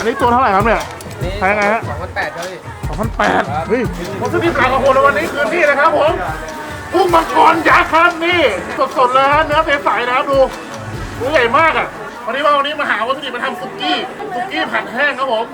อันนี้ตัวเท่าไหร่ครับเนี่ย แพงไงฮะ สองพันแปดครับพี่สองพันแปดเฮ้ยวัตถุดิบหลักของผมในวันนี้คือนี่นะครับผมกุ้งมังกรยักษ์ครับนี่สดๆเลยฮะเนื้อใสๆนะครับดูตัวใหญ่มากอะวันนี้ว่าวันนี้มาหาวัตถุดิบมาทำซุกี้ซุกี้ผัดแห้งครับผม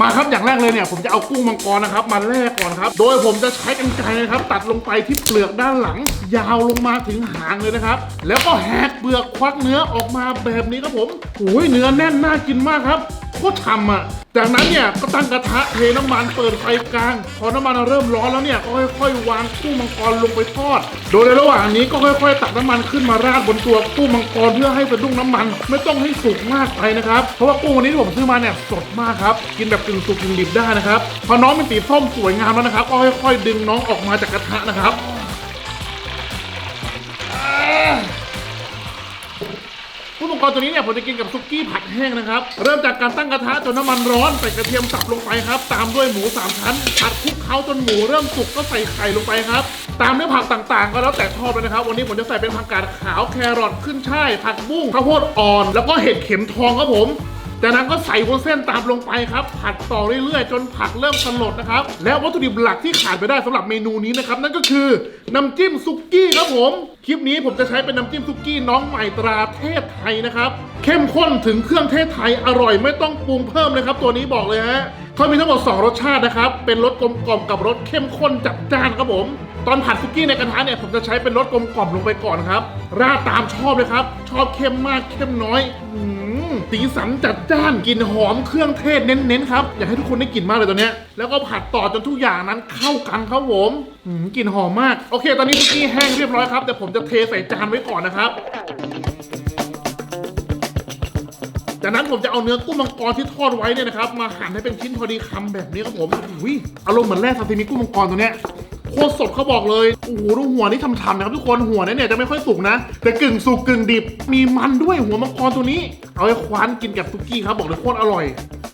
มาครับอย่างแรกเลยเนี่ยผมจะเอากุ้งมังกรนะครับมาแล่ก่อนครับ โดยผมจะใช้กรรไกรนะครับตัดลงไปที่เปลือกด้านหลัง ยาวลงมาถึงหางเลยนะครับ แล้วก็แหกเปลือกควักเนื้อออกมาแบบนี้ครับผมโอ้ยเนื้อแน่นน่ากินมากครับ คตรฉ่ำอะ จากนั้นเนี่ยก็ตั้งกระทะเทน้ำมันเปิดไฟกลาง พอน้ำมันเริ่มร้อนแล้วเนี่ยก็ค่อยๆ วางกุ้งมังกรลงไปทอด โดยในระหว่างนี้ก็ค่อยๆ ตักน้ำมันขึ้นมาราดบนตัวกุ้งมังกรเพื่อให้สะดุ้งน้ำมัน ไม่ต้องให้สุกมากไปนะครับ เพราะว่ากุ้งวันนี้ที่ผมซื้อมาเนี่ยสดมากครับ กินแบบกึ่งสุกกึ่งดิบได้นะครับ พอน้องเป็นสีส้มสวยงามแล้วนะครับ ก็ค่อยๆ ดึงน้องออกมาจากกระทะนะครับ มังกรตัวนี้เนี่ยผมจะกินกับซุกี้ผัดแห้งนะครับ เริ่มจากการตั้งกระทะจนน้ำมันร้อนใส่กระเทียมสับลงไปครับ ตามด้วยหมูสามชั้นผัดคลุกเคล้าจนหมูเริ่มสุกก็ใส่ไข่ลงไปครับ ตามด้วยผักต่างๆ ก็แล้วแต่ชอบเลยนะครับ วันนี้ผมจะใส่เป็นผักกาดขาวแครอทขึ้นช่ายผักบุ้งข้าวโพดอ่อน แล้วก็เห็ดเข็มทองครับผม จากนั้นก็ใส่วุ้นเส้นตามลงไปครับ ผัดต่อเรื่อยๆ จนผักเริ่มสลดนะครับ และวัตถุดิบหลักที่ขาดไปได้สำหรับเมนูนี้นะครับ นั่นก็คือน้ำจิ้มซุกี้ครับผม คลิปนี้ผมจะใช้เป็นน้ำจิ้มซุกี้น้องใหม่ตราเทพไทยนะครับ เข้มข้นถึงเครื่องเทศไทยอร่อยไม่ต้องปรุงเพิ่มเลยครับ ตัวนี้บอกเลยฮะเขามีทั้งหมด2รสชาตินะครับ เป็นรสกลมกล่อมกับรสเข้มข้นจัดจ้านครับผม ตอนผัดซุกี้ในกระทะเนี่ยผมจะใช้เป็นรสกลมกล่อมลงไปก่อนครับ ราดตามชอบเลยครับ ชอบเข้มมากเข้มน้อยอืมสีสันจัดจ้านกลิ่นหอมเครื่องเทศเน้นๆครับ อยากให้ทุกคนได้กลิ่นมากเลยตัวเนี้ยแล้วก็ผัดต่อจนทุกอย่างนั้นเข้ากันครับผมอืมกลิ่นหอมมาก โอเค ตอนนี้ซุกี้แห้งเรียบร้อยครับแต่ผมจะเทใส่จานไว้ก่อนนะครับ จากนั้นผมจะเอาเนื้อกุ้งมังกรที่ทอดไว้เนี่ยนะครับ มาหั่นให้เป็นชิ้นพอดีคำแบบนี้ครับผมอุ้ยอารมณ์เหมือนแร่ซาซิมิกุ้งมังกรตัวเนี้ย โคตรสดเขาบอกเลยโอ้โหดูหัวนี่ฉ่ำๆนะครับทุกคนหัวเนี่ยจะไม่ค่อยสุกนะ แต่กึ่งสุกกึ่งดิบ มีมันด้วยหัวมังกรตัวนี้ เอาไปคว้านกินกับซุกี้ครับบอกเลยโคตรอร่อย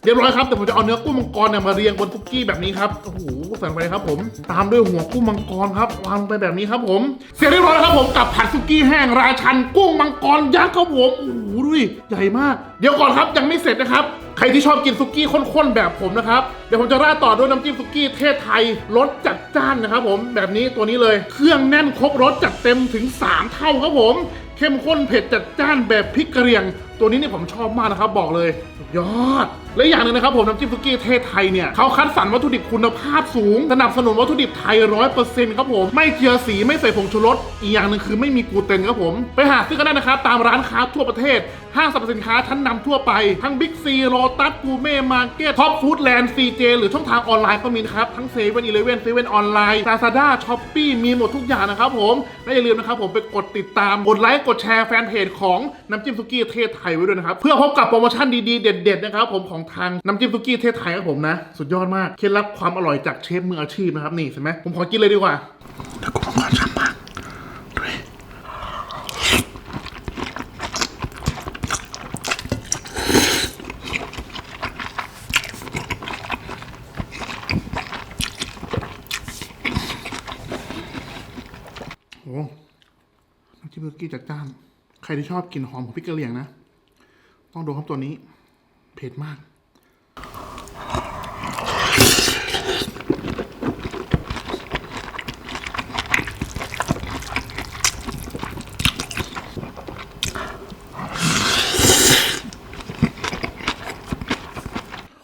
เรียบร้อยครับแต่ผมจะเอาเนื้อกุ้งมังกรเนี่ยมาเรียงบนซุกี้แบบนี้ครับโอ้โหใส่งไปครับผมตามด้วยหัวกุ้งมังกรครับวางลงไปแบบนี้ครับผมเสร็จเรียบร้อยแล้วครับผมกับผัดซุกี้แห้งราชันกุ้งมังกรยักษ์ครับผมโอ้โหดูดิใหญ่มาก เดี๋ยวก่อนครับยังไม่เสร็จนะครับ ใครที่ชอบกินซุกี้ข้นๆแบบผมนะครับ เดี๋ยวผมจะราดต่อด้วยน้ำจิ้มซุกี้เทศไทยรสจัดจ้านนะครับผมแบบนี้ตัวนี้เลยเครื่องแน่นครบรสจัดเต็มถึง 3 เท่าครับผม เข้มข้นเผ็ดจัดจ้านแบบพริกกระเหรี่ยง ตัวนี้เนี่ยผมชอบมากนะครับบอกเลยสุดยอด และอย่างหนึ่งนะครับผมน้ำจิ้มซุกี้เทศไทยเนี่ยเขาคัดสรรวัตถุดิบคุณภาพสูง สนับสนุนวัตถุดิบไทยร้อยเปอร์เซ็นต์ครับผมไม่เจือสีไม่ใส่ผงชูรสอีกอย่างหนึ่งคือไม่มีกูเตนครับผม ไปหาซื้อกันได้นะครับตามร้านค้าทั่วประเทศห้างสรรพสินค้าชั้นนำทั่วไป ทั้งบิ๊กซีโรตัสกูเม่มาร์เก็ตท็อปฟู้ดแลนด์ซีเจหรือช่องทางออนไลน์ก็มีนะครับ ทั้งเซเว่นอีเลเว่นเซเว่นออนไลน์ซาซาด้าช้อปปี้มีหมดทุกอย่างนะครับผม และอย่าลืมนะครับผมไปกดติดตาม กดไลค์ กดแชร์แฟนเพจของน้ำจิ้มซุกี้เทศไทยไว้ด้วยนะครับ เพื่อพบกับโปรโมชั่นดีๆ เด็ดๆนะครับผมของทางน้ำจิ้มซุกี้เทศไทยครับผมนะ สุดยอดมากเคล็ดลับความอร่อยจากเชฟมืออาชีพนะครับนี่เห็นไหมผมขอกินเลยดีกว่าแต่กูต้องการช้ำมากดูดิโอ้น้ำจิ้มซุกี้จัดจ้าน ใครที่ชอบกลิ่นหอมของพริกกะเหรี่ยงนะ ต้องดูครับตัวนี้ เผ็ดมาก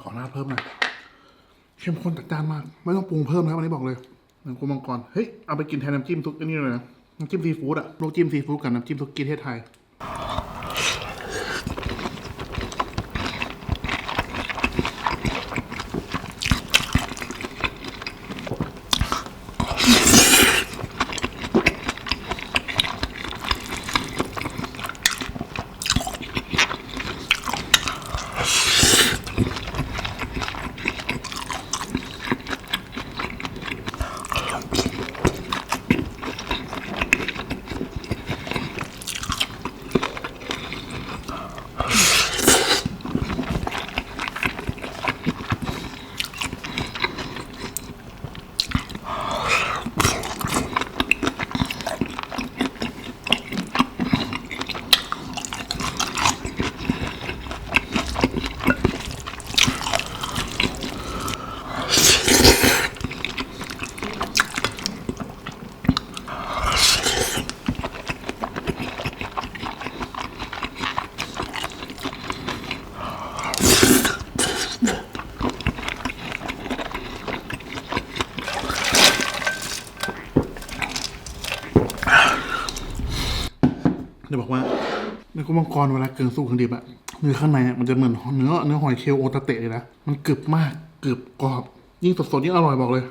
ขอหน้าเพิ่มหน่อย เข้มข้นจัดจ้านมาก ไม่ต้องปรุงเพิ่มนะครับวันนี้บอกเลยหนึ่งกุมังกรเฮ้ยเอาไปกินแทนน้ำจิ้มทุกอันนี้เลยนะน้ำจิ้มซีฟู้ดอะลวกจิ้มซีฟู้ดกับน้ำจิ้มทุกกี้เทศไทย อ จะบอกว่า เนื้อกุ้งมังกรเวลาเกินสู้ขังดิบอะเนื้อข้างในอะมันจะเหมือนเนื้อเนื้อหอยเคลโอตาเตะเลยนะ มันกรึบมากกรึบกรอบ ยิ่งสดๆยิ่งอร่อยบอกเลย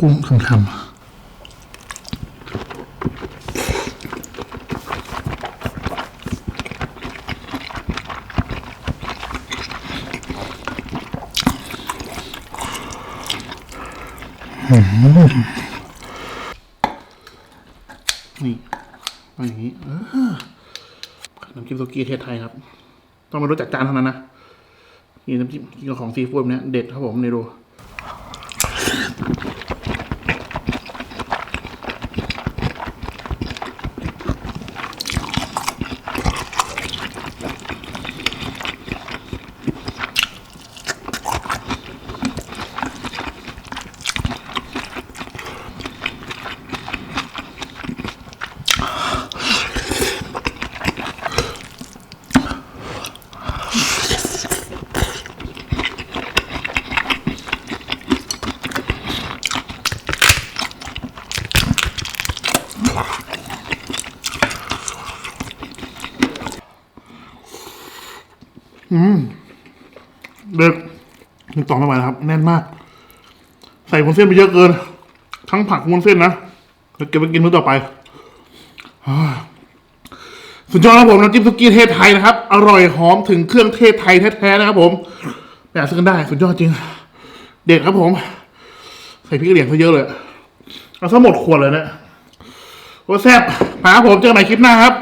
กุ้งคำคำนี่มาอย่างนี้เออน้ำจิ้มโซกี้เทศไทยครับ ต้องมารู้จักจานเท่านั้นนะนี่น้ำจิ้มกินกับของซีฟู้ดเนี้ยเด็ดครับผมในี่ดู เด็ดมันต่อไม่ไหวนะครับ แน่นมาก ใส่วุ้นเส้นไปเยอะเกิน ทั้งผักวุ้นเส้นนะเดี๋ยวเก็บไปกินมื้อต่อไปอสุดยอดครับผมน้ำจิ้มซุกี้เทศไทยนะครับ อร่อยหอมถึงเครื่องเทศไทยแท้ๆนะครับ ผมแต่ซื้อกันได้ สุดยอดจริง เด็ดครับผม ใส่พริกกระเหรี่ยงซะเยอะเลย เอาซะหมดขวดเลยเนะว่าแซ่บมาครับผมเจอกันใหม่คลิปหน้าครับ